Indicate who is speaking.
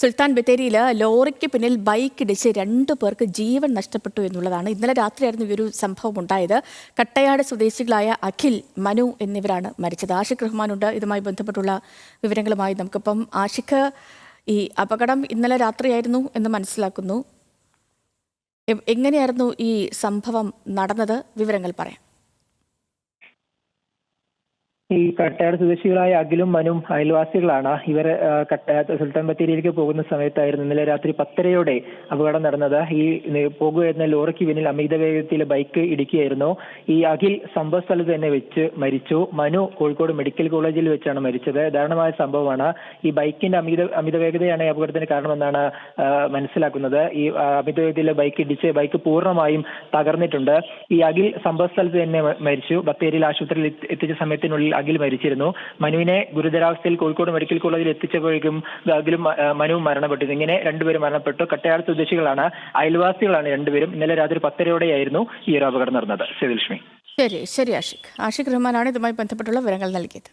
Speaker 1: സുൽത്താൻ ബത്തേരിയിൽ ലോറിക്ക് പിന്നിൽ ബൈക്ക് ഇടിച്ച് രണ്ടു പേർക്ക് ജീവൻ നഷ്ടപ്പെട്ടു എന്നുള്ളതാണ്. ഇന്നലെ രാത്രിയായിരുന്നു ഈ ഒരു സംഭവം ഉണ്ടായത്. കട്ടയാട് സ്വദേശികളായ അഖിൽ മനു എന്നിവരാണ് മരിച്ചത്. ആഷിഖ് റഹ്മാനുണ്ട് ഇതുമായി ബന്ധപ്പെട്ടുള്ള വിവരങ്ങളുമായി നമുക്കിപ്പം ആഷിഖ് ഈ അപകടം ഇന്നലെ രാത്രിയായിരുന്നു എന്ന് മനസ്സിലാക്കുന്നു. എങ്ങനെയായിരുന്നു ഈ സംഭവം നടന്നത്? വിവരങ്ങൾ പറയാം.
Speaker 2: ഈ കട്ടയാട് സ്വദേശികളായ അഖിലും മനും അയൽവാസികളാണ്. ഇവർ കട്ടയാട് സുൽത്താൻ ബത്തേരിയിലേക്ക് പോകുന്ന സമയത്തായിരുന്നു ഇന്നലെ രാത്രി പത്തരയോടെ അപകടം നടന്നത്. ഈ നി- പോകുകയായിരുന്ന ലോറിക്ക് പിന്നിൽ അമിത വേഗത്തിൽ ബൈക്ക് ഇടിക്കുകയായിരുന്നു. ഈ അഖിൽ സംഭവ സ്ഥലത്ത് തന്നെ വെച്ച് മരിച്ചു. മനു കോഴിക്കോട് മെഡിക്കൽ കോളേജിൽ വെച്ചാണ് മരിച്ചത്. ദാരുണമായ സംഭവമാണ്. ഈ ബൈക്കിന്റെ അമിത അമിത വേഗതയാണ് ഈ അപകടത്തിന് കാരണമെന്നാണ് മനസ്സിലാക്കുന്നത്. ഈ അമിത വേഗതയിൽ ബൈക്ക് ഇടിച്ച് ബൈക്ക് പൂർണമായും തകർന്നിട്ടുണ്ട്. ഈ അഖിൽ സംഭവ സ്ഥലത്ത് തന്നെ മരിച്ചു. ബത്തേരിയിൽ ആശുപത്രിയിൽ എത്തി- എത്തിച്ച സമയത്തിനുള്ളിൽ അഖിൽ മരിച്ചിരുന്നു. മനുവിനെ ഗുരുതരാവസ്ഥയിൽ കോഴിക്കോട് മെഡിക്കൽ കോളേജിൽ എത്തിച്ചപ്പോഴേക്കും അഖിലും മനുവും മരണപ്പെട്ടു. ഇങ്ങനെ രണ്ടുപേരും മരണപ്പെട്ടു. കട്ടയാട് സ്വദേശികളാണ് അയൽവാസികളാണ് രണ്ടുപേരും. ഇന്നലെ രാത്രി പത്തരയോടെയായിരുന്നു ഈ ഒരു അപകടം നടന്നത് ശ്രീലക്ഷ്മി
Speaker 1: ശരി ശരി ആഷിഖ്. ആഷിഖ് റഹ്മാനാണ് ഇതുമായി ബന്ധപ്പെട്ടുള്ള വിവരങ്ങൾ നൽകിയത്.